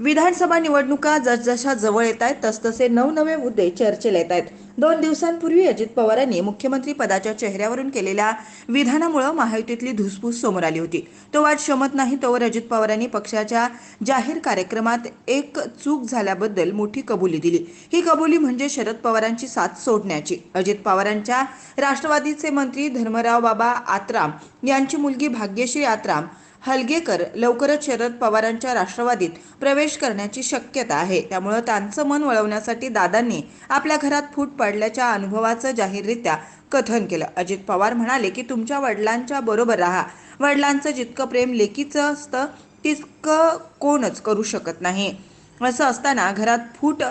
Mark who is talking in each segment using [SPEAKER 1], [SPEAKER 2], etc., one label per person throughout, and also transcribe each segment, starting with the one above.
[SPEAKER 1] विधानसभा निवडणुका जसजशा जवळ येत आहेत तसतसे नवनवे मुद्दे चर्चेला येत आहेत. दोन दिवसांपूर्वी अजित पवारांनी मुख्यमंत्री पदाच्या चेहऱ्यावरून केलेल्या विधानामुळे महायुतीतली धुसफूस समोर आली होती. तो वाद शमत नाही तोवर अजित पवारांनी पक्षाच्या जाहीर कार्यक्रमात एक चूक झाल्याबद्दल मोठी कबुली दिली. ही कबुली म्हणजे शरद पवारांची साथ सोडण्याची. अजित पवारांच्या राष्ट्रवादीचे मंत्री धर्मराव बाबा आत्राम यांची मुलगी भाग्यश्री आत्राम हलगेकर लवकरच शरद पवारांच्या राष्ट्रवादीत प्रवेश करण्याची शक्यता आहे. त्यामुळं त्यांचं मन वळवण्यासाठी दादांनी आपल्या घरात फूट पडल्याच्या अनुभवाचं जाहीररित्या कथन केलं. अजित पवार म्हणाले की तुमच्या वडिलांच्या बरोबर राहा. वडिलांचं जितकं प्रेम लेकीचं असतं तितकं कोणच करू शकत नाही. असं असताना घरात फूट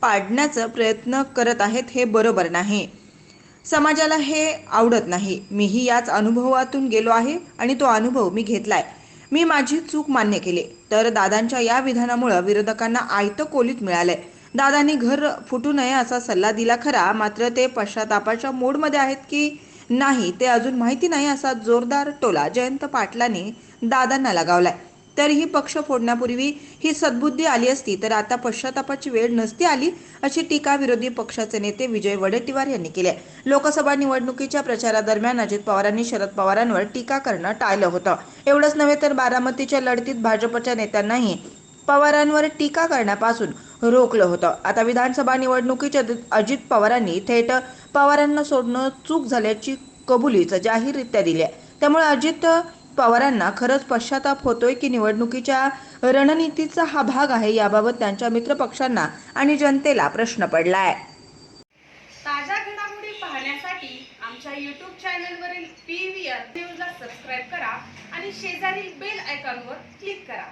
[SPEAKER 1] पाडण्याचा प्रयत्न करत आहेत हे बरोबर नाही. समाजाला हे आवडत नाही. मीही याच अनुभवातून गेलो आहे आणि तो अनुभव मी घेतलाय. मी माझी चूक मान्य केली. तर दादांच्या या विधानामुळं विरोधकांना आयतं कोलीत मिळालंय. दादांनी घर फुटू नये असा सल्ला दिला खरा मात्र ते पश्चातापाच्या मोडमध्ये आहेत की नाही ते अजून माहिती नाही असा जोरदार टोला जयंत पाटलांनी दादांना लगावलाय. तरीही पक्ष फोडण्यापूर्वी ही सद्बुद्धी आली असती तर आता पश्चातापाची वेळ नसती आली अशी टीका विरोधी पक्षाचे नेते विजय वडेट्टीवार यांनी केली. आहे लोकसभा निवडणुकीच्या प्रचारादरम्यान अजित पवारांनी शरद पवारांवर टीका करणं टाळलं होतं. एवढंच नव्हे तर बारामतीच्या लढतीत भाजपच्या नेत्यांनाही पवारांवर टीका करण्यापासून रोखलं होतं. आता विधानसभा निवडणुकीच्या अजित पवारांनी थेट पवारांना सोडणं चूक झाल्याची कबुलीच जाहीररित्या दिली आहे. त्यामुळे अजित पवारांना खरंच पश्चाताप होतोय की निवडणुकीच्या रणनीतीचा हा भाग आहे याबाबत त्यांच्या मित्रपक्षांना आणि जनतेला प्रश्न पडलाय.
[SPEAKER 2] ताज्या घडामोडी पाहण्यासाठी आमच्या यूट्यूब चॅनलवरील पी व्ही न्यूजला सबस्क्राईब करा आणि शेजारील बेल आयकॉनवर क्लिक करा.